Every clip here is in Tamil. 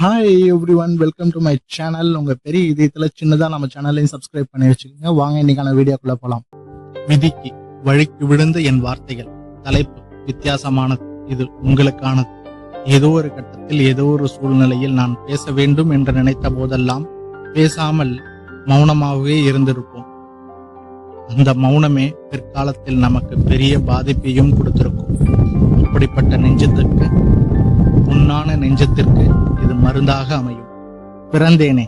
Hi everyone welcome to my channel உங்க பெரிய இதயத்துல சின்னதா நம்ம சேனலையும் சப்ஸ்கிரைப் பண்ணி வச்சுக்கோங்க. வாங்க இன்னைக்கான வீடியோக்குள்ள போலாம். விதிக்கு வழிக்கு விழுந்த என் வார்த்தைகள் தலைப்பு வித்தியாசமானது இது உங்களுக்கானது. ஏதோ ஒரு கட்டத்தில் ஏதோ ஒரு சூழ்நிலையில் நான் பேச வேண்டும் என்று நினைத்த போதெல்லாம் பேசாமல் மௌனமாகவே இருந்திருப்போம். அந்த மௌனமே பிற்காலத்தில் நமக்கு பெரிய பாதிப்பையும் கொடுத்திருக்கும். அப்படிப்பட்ட நெஞ்சத்திற்கு உன்னான நெஞ்சத்திற்கு இது மருந்தாக அமையும். பிறந்தேனே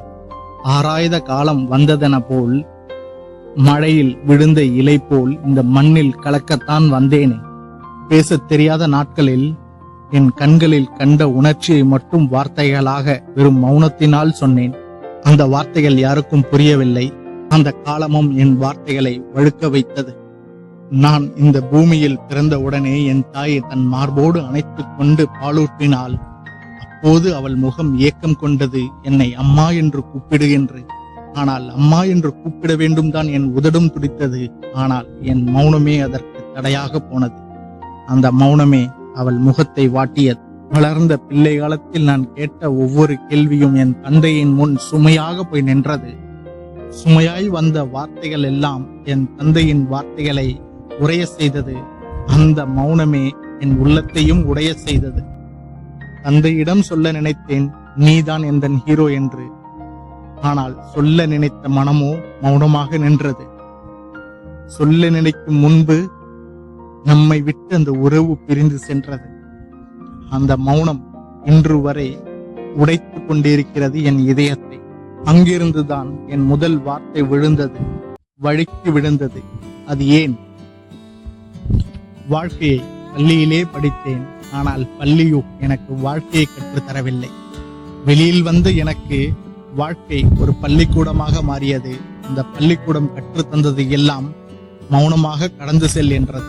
ஆராய்த காலம் வந்ததென போல் மழையில் விழுந்த இலை போல் இந்த மண்ணில் கலக்கத்தான் வந்தேனே. பேசத் தெரியாத நாட்களில் என் கண்களில் கண்ட உணர்ச்சியை மட்டும் வார்த்தைகளாக வெறும் மௌனத்தினால் சொன்னேன். அந்த வார்த்தைகள் யாருக்கும் புரியவில்லை. அந்த காலமும் என் வார்த்தைகளை வழுக்க வைத்தது. நான் இந்த பூமியில் பிறந்த உடனே என் தாயை தன் மார்போடு அணைத்துக் கொண்டு பாலூட்டினாள் அப்போது அவள் முகம் ஏக்கம் கொண்டது என்னை அம்மா என்று கூப்பிடு என்று. ஆனால் அம்மா என்று கூப்பிட வேண்டும் தான் என் உதடும் துடித்தது. ஆனால் என் மௌனமே அதற்கு தடையாக போனது. அந்த மௌனமே அவள் முகத்தை வாட்டியது. வளர்ந்த பிள்ளை காலத்தில் நான் கேட்ட ஒவ்வொரு கேள்வியும் என் தந்தையின் முன் சுமையாக போய் நின்றது. சுமையாய் வந்த வார்த்தைகள் எல்லாம் என் தந்தையின் வார்த்தைகளை உரைய செய்தது. அந்த மௌனமே என் உள்ளத்தையும் உடைய செய்தது. தந்தையிடம் சொல்ல நினைத்தேன் நீதான் எந்தன் ஹீரோ என்று. ஆனால் சொல்ல நினைத்த மனமோ மௌனமாக நின்றது. சொல்ல நினைக்கும் முன்பு நம்மை விட்டு அந்த உறவு பிரிந்து சென்றது. அந்த மௌனம் இன்று வரை உடைத்துக் கொண்டிருக்கிறது என் இதயத்தை. அங்கிருந்துதான் என் முதல் வார்த்தை விழுந்தது வழிக்கு விழுந்தது. அது ஏன்? வாழ்க்கையை பள்ளியிலே படித்தேன். ஆனால் பள்ளியோ எனக்கு வாழ்க்கையை கற்றுத்தரவில்லை வெளியில் வந்து எனக்கு வாழ்க்கை ஒரு பள்ளிக்கூடமாக மாறியது. இந்த பள்ளிக்கூடம் கற்றுத்தந்தது எல்லாம் மௌனமாக கடந்து செல் என்றது.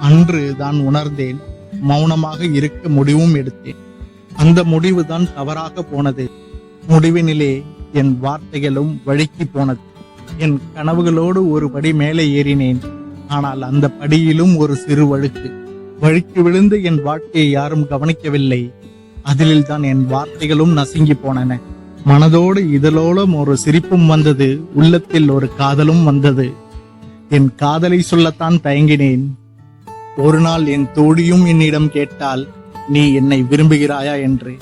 அன்று தான் உணர்ந்தேன் மௌனமாக இருக்க முடிவும் எடுத்தேன். அந்த முடிவு தான் தவறாக போனது. முடிவினிலே என் வார்த்தைகளும் வழுக்கி போனது. என் கனவுகளோடு ஒரு படி மேலே ஏறினேன். ஆனால் அந்த படியிலும் ஒரு சிறு வழுக்கு. வழுக்கி விழுந்து என் வாழ்க்கையை யாரும் கவனிக்கவில்லை. அதிலில் தான் என் வார்த்தைகளும் நசுங்கி போனன. மனதோடு இதழோடும் ஒரு சிரிப்பும் வந்தது. உள்ளத்தில் ஒரு காதலும் வந்தது. என் காதலை சொல்லத்தான் தயங்கினேன். ஒரு நாள் என் தோழியும் என்னிடம் கேட்டால் நீ என்னை விரும்புகிறாயா? என்று.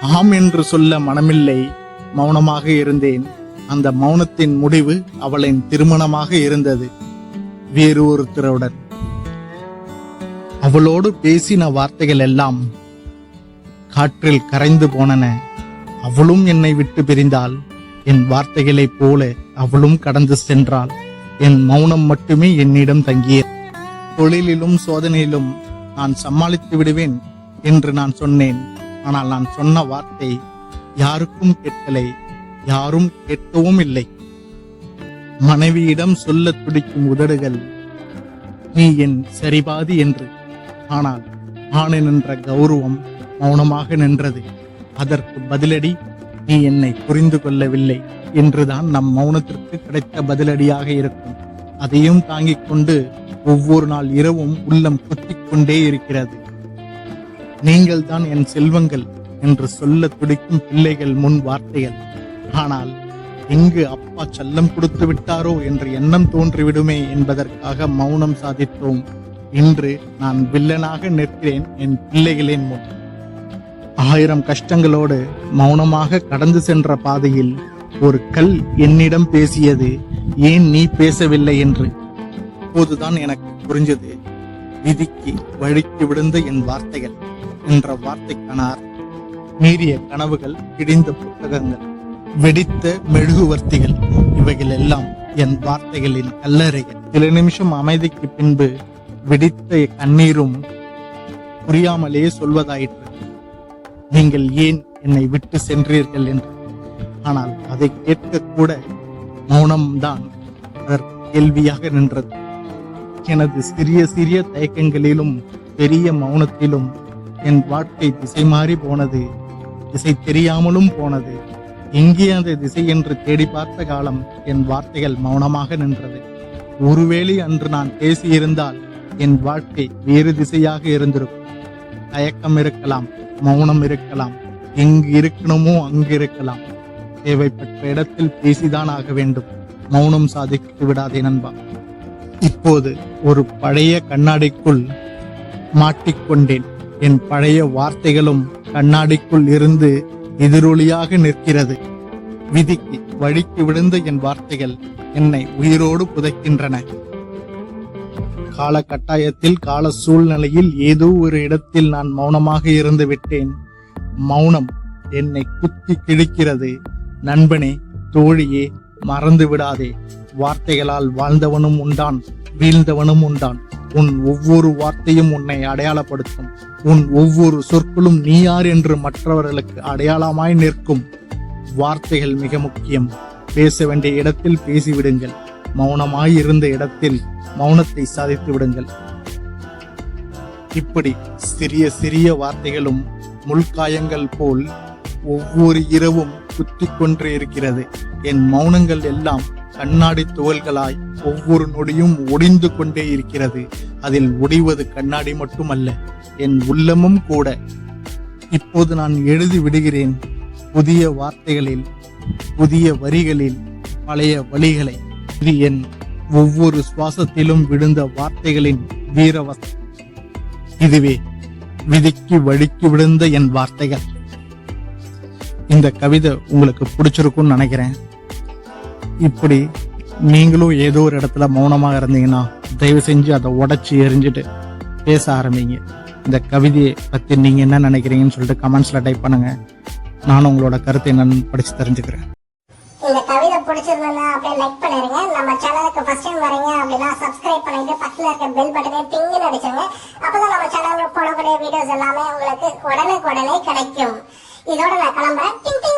ஆம் என்று சொல்ல மனமில்லை. மௌனமாக இருந்தேன். அந்த மௌனத்தின் முடிவு அவளின் திருமணமாக இருந்தது. வேறு ஒருத்தருடன் அவளோடு பேசின வார்த்தைகள் எல்லாம் காற்றில் கரைந்து போனன. அவளும் என்னை விட்டு பிரிந்தாள். என் வார்த்தைகளைப் போல அவளும் கடந்து சென்றாள். என் மௌனம் மட்டுமே என்னிடம் தங்கிய தொழிலிலும் சோதனையிலும் நான் சமாளித்து விடுவேன் என்று நான் சொன்னேன். ஆனால் நான் சொன்ன வார்த்தை யாருக்கும் கேட்கலை. யாரும் கேட்கவும் இல்லை. மனைவியிடம் சொல்ல துடிக்கும் உதடுகள் நீ என் சரிபாதி என்று ஆனால் ஆணை நின்ற கௌரவம் மௌனமாக நின்றது. அதற்கு பதிலடி நீ என்னை புரிந்து கொள்ளவில்லை என்றுதான் நம் மௌனத்திற்கு கிடைத்த பதிலடியாக இருக்கும். அதையும் தாங்கிக் கொண்டு ஒவ்வொரு நாள் இரவும் உள்ளம் குத்திக் கொண்டே இருக்கிறது. நீங்கள் தான் என் செல்வங்கள் என்று சொல்ல துடிக்கும் பிள்ளைகள் முன் வார்த்தைகள். ஆனால் எங்கு அப்பா செல்லம் கொடுத்து விட்டாரோ என்ற எண்ணம் தோன்றிவிடுமே என்பதற்காக மௌனம் சாதித்தோம். இன்று நான் வில்லனாக நிற்கிறேன் என் பிள்ளைகளின் முன். ஆயிரம் கஷ்டங்களோடு மௌனமாக கடந்து சென்ற பாதையில் ஒரு கல் என்னிடம் பேசியது ஏன் நீ பேசவில்லை? என்று. அப்போதுதான் எனக்கு புரிஞ்சது விதிக்கு வழிக்கு விழுந்த என் வார்த்தைகள் என்ற வார்த்தைக்கான மீறிய கனவுகள் கிடிந்த புத்தகங்கள் வெடித்த மெழுகுவர்த்திகள் இவைகள் எல்லாம் என் வார்த்தைகளின் கல்லறைகள். சில நிமிஷம் அமைதிக்கு பின்பு வெடித்த கண்ணீரும் புரியாமலே சொல்வதாயிற்று. நீங்கள் ஏன் என்னை விட்டு சென்றீர்கள் என்று. ஆனால் அதை கேட்க கூட மௌனம்தான் அதற்கு கேள்வியாக நின்றது. எனது சிறிய சிறிய தயக்கங்களிலும் பெரிய மௌனத்திலும் என் வாழ்க்கை திசை மாறி போனது திசை தெரியாமலும் போனது. எங்கே அந்த திசை என்று தேடி பார்த்த காலம் என் வார்த்தைகள் மௌனமாக நின்றது. ஒருவேளை அன்று நான் பேசியிருந்தால் என் வாழ்க்கை வேறு திசையாக இருந்திருக்கும். தயக்கம் இருக்கலாம் மௌனம் இருக்கலாம் எங்கு இருக்கணுமோ அங்கு இருக்கலாம். தேவைப்பட்ட இடத்தில் பேசிதான் ஆக வேண்டும். மௌனம் சாதித்து விடாதே நண்பா. இப்போது ஒரு பழைய கண்ணாடிக்குள் மாட்டிக்கொண்டேன். என் பழைய வார்த்தைகளும் கண்ணாடிக்குள் இருந்து எதிரொலியாக நிற்கிறது. விதிக்கு வழிக்கு விழுந்த என் வார்த்தைகள் என்னை உயிரோடு புதைக்கின்றன. கால கட்டாயத்தில் கால சூழ்நிலையில் ஏதோ ஒரு இடத்தில் நான் மௌனமாக இருந்து விட்டேன். மௌனம் என்னை குத்தி கிழிக்கிறது. நண்பனே தோழியே மறந்து விடாதே. வார்த்தைகளால் வாழ்ந்தவனும் உண்டான் வீழ்ந்தவனும் உண்டான். உன் ஒவ்வொரு வார்த்தையும் உன்னை அடையாளப்படுத்தும். உன் ஒவ்வொரு சொற்களும் நீ யார் என்று மற்றவர்களுக்கு அடையாளமாய் நிற்கும். வார்த்தைகள் மிக முக்கியம். பேச வேண்டிய இடத்தில் பேசிவிடுங்கள். மௌனமாயிருந்த இடத்தில் மௌனத்தை சாதித்து விடுங்கள். இப்படி சிறிய சிறிய வார்த்தைகளும் முள்காயங்கள் போல் ஒவ்வொரு இரவும் குத்தி கொன்று இருக்கிறது. என் மௌனங்கள் எல்லாம் கண்ணாடி துகள்களாய் ஒவ்வொரு நொடியும் ஒடிந்து கொண்டே இருக்கிறது. அதில் ஒடிவது கண்ணாடி மட்டுமல்ல என் உள்ளமும் கூட. இப்போது நான் எழுதி விடுகிறேன் புதிய வார்த்தைகளில் புதிய வரிகளில் பழைய வழிகளை. இது என் ஒவ்வொரு சுவாசத்திலும் விழுந்த வார்த்தைகளின் வீரவசம். இதுவே விதிக்கு வழிக்கு விழுந்த என் வார்த்தைகள். இந்த கவிதை உங்களுக்கு பிடிச்சிருக்கும்னு நினைக்கிறேன். இப்படி நீங்களும் ஏதோ ஒரு இடத்துல மௌனமாக இருந்தீங்கன்னா தயவு செஞ்சு அதை உடச்சி எரிஞ்சிட்டு பேச ஆரம்பிங்க. இந்த கவிதையை பத்தி நீங்க என்ன நினைக்கிறீங்கன்னு சொல்லிட்டு கமெண்ட்ஸ்ல டைப் பண்ணுங்க. நானும் உங்களோட கருத்தை என்னன்னு படிச்சு தெரிஞ்சுக்கிறேன். பிடிச்சிருந்ததுன்னா அப்படியே லைக் பண்ணிருங்க. நம்ம சேனலுக்கு ஃபர்ஸ்ட் டைம் வரீங்க அப்படின்னா சப்ஸ்கிரைப் பண்ணிட்டு பக்கத்தில் இருக்க பெல் பட்டனே டிங்குன்னு அடிச்சுங்க. அப்பதான் நம்ம சேனலுக்கு போடக்கூடிய வீடியோஸ் எல்லாமே உங்களுக்கு உடனுக்குடனே கிடைக்கும். இதோட நான் கிளம்புறேன். டிங் டிங்